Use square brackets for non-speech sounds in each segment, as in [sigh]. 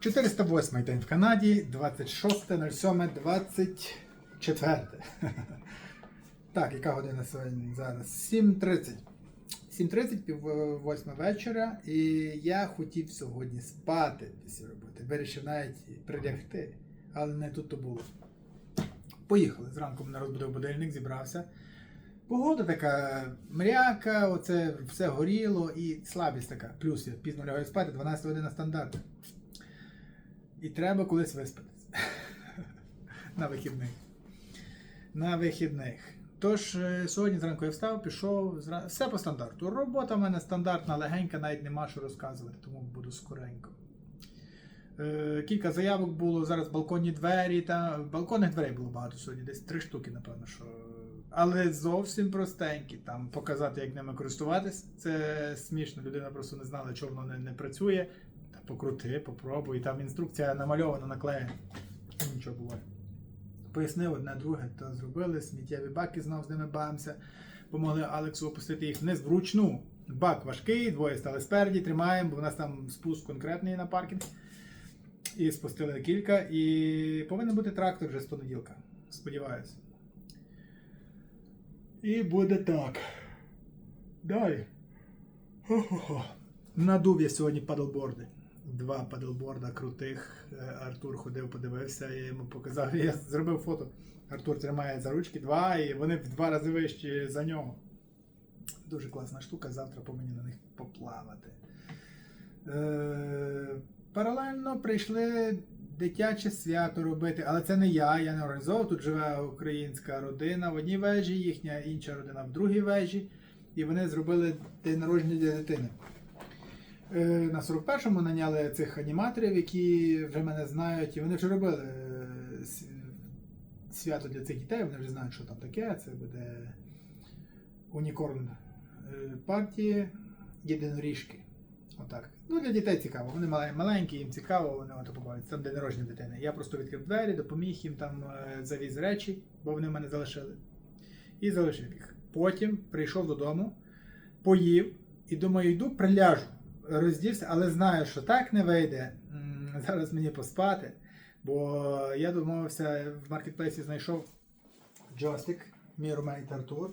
408 день в Канаді, 26.07.24. [laughs] Так, яка година сьогодні зараз? 7.30. 7.30, пів восьма вечора, і я хотів сьогодні спати після роботи. Вирішив навіть прилягти, але не тут то було. Поїхали. Зранку мене розбудив будильник, зібрався. Погода така мряка, оце все горіло і слабість така. Плюс я пізно лягаю спати, 12 година стандарт. І треба колись виспатись. [laughs] На вихідних. На вихідних. Тож, е, сьогодні зранку я встав, пішов, все по стандарту. Робота в мене стандартна, легенька, навіть нема що розказувати, тому буду скоренько. Е, Кілька заявок було, зараз балконні двері, та балконних дверей було багато сьогодні, десь три штуки, напевно, що. Але зовсім простенькі. Там показати, як ними користуватись, це смішно. Людина просто не знала, чого воно не, не працює. Покрути, попробуй. Там інструкція намальована, наклеєна. Нічого буває. Пояснив одне друге, то зробили, сміттєві баки знов з ними бавимося. Помогли Алексу опустити їх вниз вручну. Бак важкий, двоє стали спереді, тримаємо, бо у нас там спуск конкретний на паркінг. І спустили кілька. І повинен бути трактор вже з понеділка. Сподіваюся. І буде так. Далі. Надув я сьогодні падлборди. Два падлборда крутих. Е, Артур ходив, подивився, я йому показав. Я зробив фото. Артур тримає за ручки два, і вони в два рази вищі за нього. Дуже класна штука. Завтра повинні на них поплавати. Е, паралельно прийшли дитяче свято робити, але це не я, я не організовував. Тут живе українська родина в одній вежі, їхня інша родина в другій вежі. І вони зробили день народження для дитини. Е, На 41-му наняли цих аніматорів, які вже мене знають, і вони вже робили е, свято для цих дітей, вони вже знають, що там таке. Це буде унікорн е, партії єдиноріжки. Отак. Ну, для дітей цікаво. Вони маленькі, їм цікаво, вони ото побавляться. Там день народження дитини. Я просто відкрив двері, допоміг їм там е, завіз речі, бо вони в мене залишили. І залишив їх. Потім прийшов додому, поїв і думаю, йду, приляжу, роздівся, але знаю, що так не вийде. Зараз мені поспати. Бо я домовився в маркетплейсі знайшов джойстик, румейт Артур.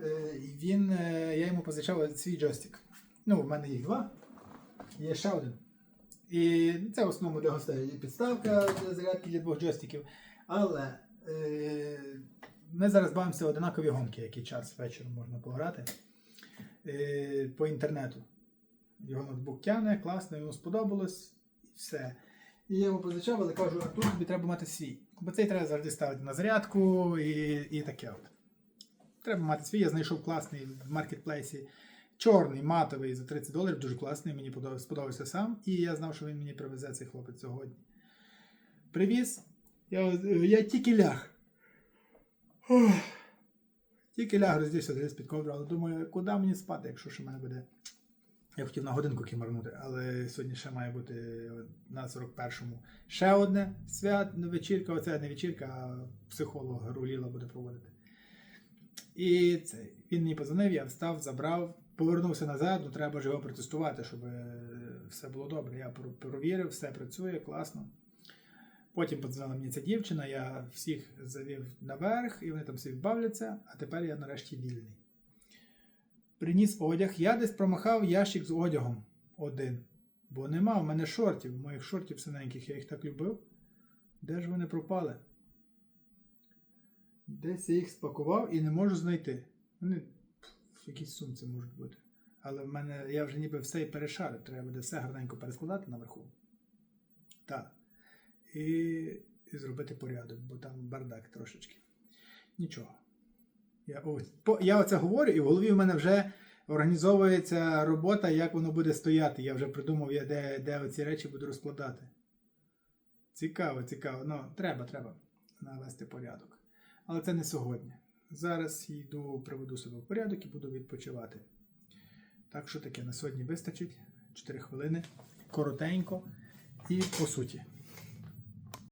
Е, Він, е, я йому позичав свій джойстик. Ну, в мене їх два. Є ще один. І це в основному для гостей. Підставка для зарядки для двох джойстиків. Але е, ми зараз бавимося одинакові гонки, який час вечором можна пограти е, по інтернету. Його ноутбук тягне, класно, йому сподобалось і все. І я йому позичав, але кажу, Артур, тобі треба мати свій. Бо цей треба завжди ставити на зарядку і, і таке от. Треба мати свій, я знайшов класний в маркетплейсі. Чорний, матовий за 30 доларів, дуже класний, мені сподобався сам. І я знав, що він мені привезе цей хлопець сьогодні. Привіз. Я, я тільки ляг. Ох. Тільки ляг роздівся десь під ковдру, але думаю, куди мені спати, якщо ще в мене буде. Я хотів на годинку кімарнути, але сьогодні ще має бути на 41-му ще одне свят, вечірка, оце не вечірка, а психолог Руліла буде проводити. І це, він мені позвонив, я встав, забрав, повернувся назад, ну треба ж його протестувати, щоб е, все було добре. Я провірив, все працює, класно. Потім подзвонила мені ця дівчина, я всіх завів наверх, і вони там всі бавляться, а тепер я нарешті вільний. Приніс одяг, я десь промахав ящик з одягом один. Бо нема в мене шортів, моїх шортів синеньких, я їх так любив. Де ж вони пропали? Десь я їх спакував і не можу знайти. Вони в якійсь сумці можуть бути. Але в мене я вже ніби все і перешарив. Треба буде все гарненько перескладати наверху. Так. І, і зробити порядок, бо там бардак трошечки. Нічого. Я, ось, по, я оце говорю, і в голові в мене вже організовується робота, як воно буде стояти. Я вже придумав, я де, де оці речі буду розкладати. Цікаво, цікаво. Ну, треба, треба навести порядок. Але це не сьогодні. Зараз йду, приведу себе в порядок і буду відпочивати. Так що таке, на сьогодні вистачить 4 хвилини, коротенько і по суті.